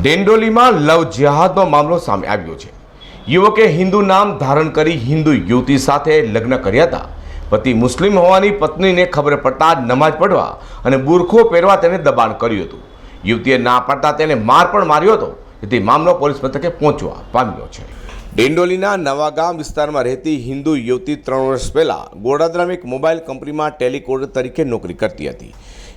ડેન્ડોલીમાં લવ જિહાદનો મામલો સામે આવ્યો છે. યુવકે હિન્દુ નામ ધારણ કરી હિન્દુ યુવતી સાથે લગ્ન કર્યા હતા. પતિ મુસ્લિમ હોવાની પત્નીને ખબર પડતા નમાજ પઢવા અને બુરખો પહેરવા તેને દબાણ કર્યું હતું. યુવતીએ ના પાડતા તેને માર પણ માર્યો હતો. જેથી મામલો પોલીસ મથકે પહોંચવા પામ્યો છે. ડેન્ડોલીના નવાગામ વિસ્તારમાં રહેતી હિન્દુ યુવતી ત્રણ વર્ષ પહેલાં ગોડાદ્રામ એક મોબાઈલ કંપનીમાં ટેલિકોડર તરીકે નોકરી કરતી હતી.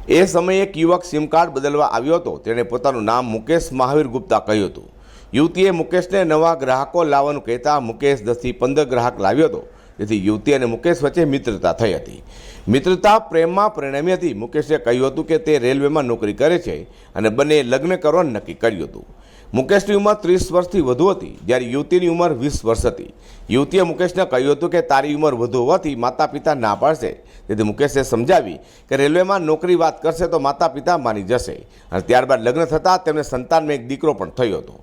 એ સમયે એક યુવક સિમ કાર્ડ બદલવા આવ્યો હતો. તેણે પોતાનું નામ મુકેશ મહાવીર ગુપ્તા કહ્યું હતું. યુવતીએ મુકેશને નવા ગ્રાહકો લાવવાનું કહેતા મુકેશ દસથી પંદર ગ્રાહક લાવ્યો હતો. જેથી યુવતી અને મુકેશ વચ્ચે મિત્રતા થઈ હતી. મિત્રતા પ્રેમમાં પરિણમી હતી. મુકેશે કહ્યું હતું કે તે રેલવેમાં નોકરી કરે છે અને બંને લગ્ન કરવાનું નક્કી કર્યું હતું. મુકેશની ઉંમર ત્રીસ વર્ષથી વધુ હતી, જ્યારે યુવતીની ઉંમર વીસ વર્ષ હતી. યુવતીએ મુકેશને કહ્યું હતું કે, તારી ઉંમર વધુ હોવાથી માતા પિતા ના પાડશે. તેથી મુકેશે સમજાવી કે, રેલવેમાં નોકરી વાત કરશે તો માતા પિતા માની જશે. અને ત્યારબાદ લગ્ન થતાં તેમને સંતાનમાં એક દીકરો પણ થયો હતો.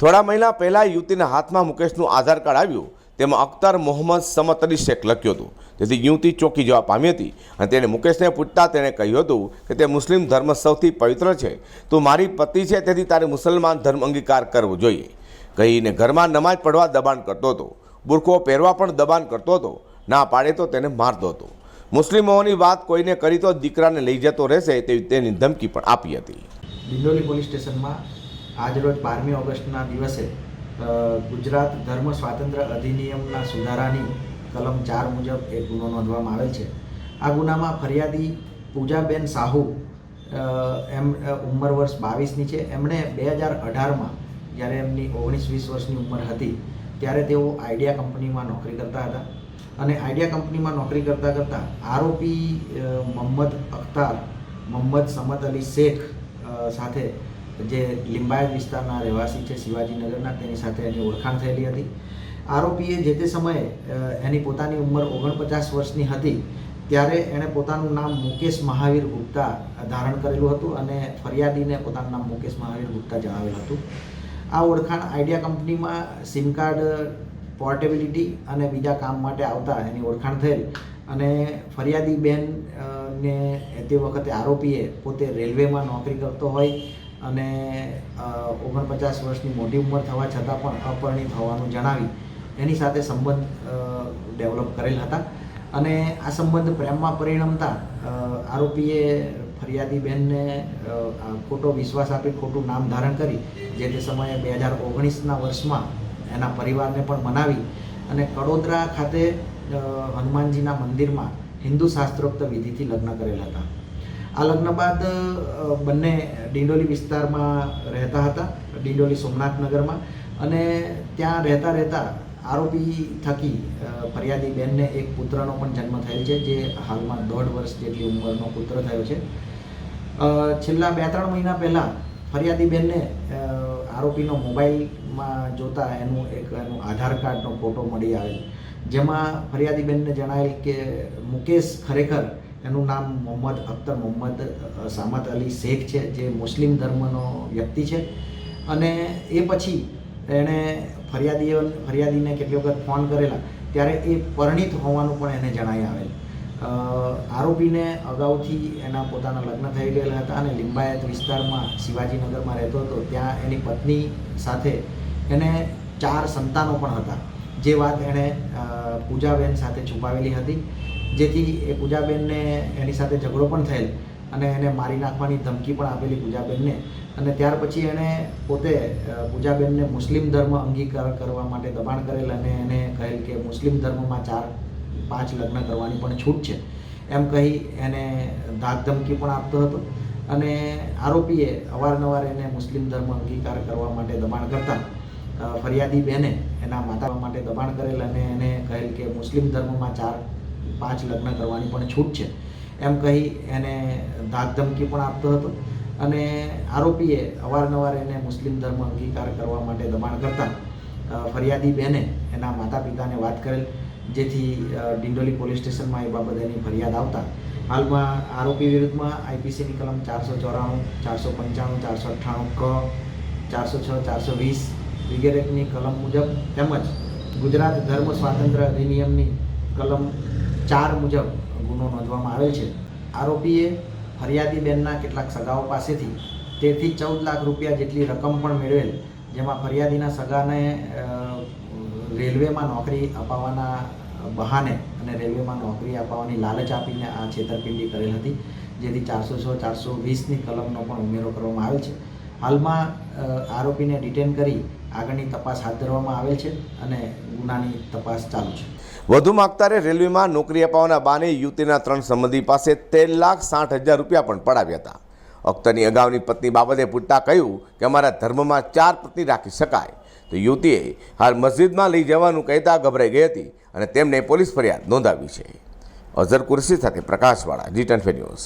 થોડા મહિના પહેલાં યુવતીના હાથમાં મુકેશનું આધાર કાર્ડ આવ્યું. તેમાં અખ્તર મોહમ્મદ સમત અલી શેખ લખ્યું હતું. જેથી યુવતી ચોંકી જવા પામી હતી અને તેણે મુકેશને પૂછતા તેણે કહ્યું હતું કે તે મુસ્લિમ ધર્મ સૌથી પવિત્ર છે. તું મારી પતિ છે, તેથી તારે મુસલમાન ધર્મ અંગીકાર કરવો જોઈએ. કહીને ઘરમાં નમાજ પડવા દબાણ કરતો હતો. બુરખો પહેરવા પણ દબાણ કરતો હતો. ના પાડે તો તેને મારતો હતો. મુસ્લિમોની વાત કોઈને કરી તો દીકરાને લઈ જતો રહેશે તેવી તેની ધમકી પણ આપી હતી. ડિંડોલી પોલીસ સ્ટેશનમાં આજરોજ બારમી ઓગસ્ટના દિવસે ગુજરાત ધર્મ સ્વાતંત્ર્ય અધિનિયમના સુધારાની કલમ ચાર મુજબ એ ગુનો નોંધવામાં આવેલ છે. આ ગુનામાં ફરિયાદી પૂજાબેન સાહુ એમ ઉંમર વર્ષ બાવીસની છે. એમણે બે હજાર અઢારમાં જ્યારે એમની ઓગણીસ વીસ વર્ષની ઉંમર હતી, ત્યારે તેઓ આઈડિયા કંપનીમાં નોકરી કરતા હતા. અને આઈડિયા કંપનીમાં નોકરી કરતાં કરતાં આરોપી મોહમ્મદ અખ્તાર મોહમ્મદ સમત અલી શેખ સાથે જે લિંબાયત વિસ્તારના રહેવાસી છે શિવાજીનગરના, તેની સાથે એની ઓળખાણ થયેલી હતી. આરોપીએ જે તે સમયે એની પોતાની ઉંમર ઓગણપચાસ વર્ષની હતી, ત્યારે એણે પોતાનું નામ મુકેશ મહાવીર ગુપ્તા ધારણ કરેલું હતું અને ફરિયાદીને પોતાનું નામ મુકેશ મહાવીર ગુપ્તા જણાવેલ હતું. આ ઓળખાણ આઈડિયા કંપનીમાં સિમ કાર્ડ, પોર્ટેબિલિટી અને બીજા કામ માટે આવતા એની ઓળખાણ થયેલ. અને ફરિયાદી બેન ને તે વખતે આરોપીએ પોતે રેલવેમાં નોકરી કરતો હોય અને ઓગણપચાસ વર્ષની મોટી ઉંમર થવા છતાં પણ અપરિણિત હોવાનું જણાવી એની સાથે સંબંધ ડેવલપ કરેલ હતા. અને આ સંબંધ પ્રેમમાં પરિણમતા આરોપીએ ફરિયાદી બહેનને ખોટો વિશ્વાસ આપી ખોટું નામ ધારણ કરી, જે તે સમયે બે હજાર ઓગણીસના વર્ષમાં એના પરિવારને પણ મનાવી અને કડોદરા ખાતે હનુમાનજીના મંદિરમાં હિન્દુ શાસ્ત્રોક્ત વિધિથી લગ્ન કરેલા હતા. આ લગ્ન બાદ બંને ડિંડોલી વિસ્તારમાં રહેતા હતા, ડિંડોલી સોમનાથ નગરમાં. અને ત્યાં રહેતા રહેતા આરોપી થકી ફરિયાદી બેનને એક પુત્રનો પણ જન્મ થયેલ છે, જે હાલમાં દોઢ વર્ષ જેટલી ઉંમરનો પુત્ર થયો છે. છેલ્લા બે ત્રણ મહિના પહેલાં ફરિયાદી બેનને આરોપીનો મોબાઈલમાં જોતા એનું એક, એનું આધાર કાર્ડનો ફોટો મળી આવેલ. જેમાં ફરિયાદી બેનને જણાવેલ કે મુકેશ ખરેખર એનું નામ મોહમ્મદ અખ્તર મોહમ્મદ સામત અલી શેખ છે, જે મુસ્લિમ ધર્મનો વ્યક્તિ છે. અને એ પછી એણે ફરિયાદીઓ ફરિયાદીને કેટલી વખત ફોન કરેલા, ત્યારે એ પરણિત હોવાનું પણ એને જણાવી આવેલ. આરોપીને અગાઉથી એના પોતાના લગ્ન થઈ ગયેલા હતા અને લિંબાયત વિસ્તારમાં, શિવાજીનગરમાં રહેતો હતો. ત્યાં એની પત્ની સાથે એને ચાર સંતાનો પણ હતા. જે વાત એણે પૂજાબેન સાથે છુપાવેલી હતી, જેથી એ પૂજાબેનને એની સાથે ઝઘડો પણ થયેલ અને એને મારી નાખવાની ધમકી પણ આપેલી પૂજાબેનને. અને ત્યાર પછી એણે પોતે પૂજાબેનને મુસ્લિમ ધર્મ અંગીકાર કરવા માટે દબાણ કરેલ અને એને કહેલ કે મુસ્લિમ ધર્મમાં ચાર, પાંચ લગ્ન કરવાની પણ છૂટ છે. એમ કહી એને ધાક ધમકી પણ આપતો હતો અને આરોપીએ અવારનવાર એને મુસ્લિમ ધર્મ અંગીકાર કરવા માટે દબાણ કરતા ફરિયાદી બેને એના માતા માટે દબાણ કરેલ અને એને કહેલ કે મુસ્લિમ ધર્મમાં ચાર પાંચ લગ્ન કરવાની પણ છૂટ છે. એમ કહી એને ધાક ધમકી પણ આપતો હતો અને આરોપીએ અવારનવાર એને મુસ્લિમ ધર્મ અંગીકાર કરવા માટે દબાણ કરતા ફરિયાદી બેને એના માતા પિતાને વાત કરેલ, જેથી ડિંડોલી પોલીસ સ્ટેશનમાં એ બાબતે ફરિયાદ આવતા. હાલમાં આરોપી વિરુદ્ધમાં આઈપીસીની કલમ ચારસો ચોરાણું, ચારસો પંચાણું, ચારસો અઠ્ઠાણું ક, ચારસો છ, ચારસો વીસ વગેરેની કલમ મુજબ તેમજ ગુજરાત ધર્મ સ્વાતંત્ર્ય અધિનિયમની કલમ ચાર મુજબ ગુનો નોંધવામાં આવેલ છે. આરોપીએ ફરિયાદીબેનના કેટલાક સગાઓ પાસેથી તેથી ચૌદ લાખ રૂપિયા જેટલી રકમ પણ મેળવેલ, જેમાં ફરિયાદીના સગાને રેલવેમાં નોકરી અપાવવાના બહાને અને રેલવેમાં નોકરી અપાવવાની લાલચ આપીને આ છેતરપિંડી કરેલ હતી, જેથી ચારસો છ ચારસો વીસની કલમનો પણ ઉમેરો કરવામાં આવેલ છે. હાલમાં આરોપીને ડિટેન કરી આગળની તપાસ હાથ ધરવામાં આવેલ છે અને ગુનાની તપાસ ચાલુ છે. વધુમાં અખ્તારે રેલવેમાં નોકરી અપાવવાના બાને યુવતીના ત્રણ સંબંધી પાસે તેર લાખ સાઠ હજાર રૂપિયા પણ પડાવ્યા હતા. અખ્તરની અગાઉની પત્ની બાબતે પૂછતા કહ્યું કે અમારા ધર્મમાં ચાર પત્ની રાખી શકાય. તો યુવતીએ હાલ મસ્જિદમાં લઈ જવાનું કહેતા ગભરાઈ ગઈ હતી અને તેમને પોલીસ ફરિયાદ નોંધાવી છે. અઝર કુરશી સાથે પ્રકાશવાળા જી ટેન ન્યૂઝ.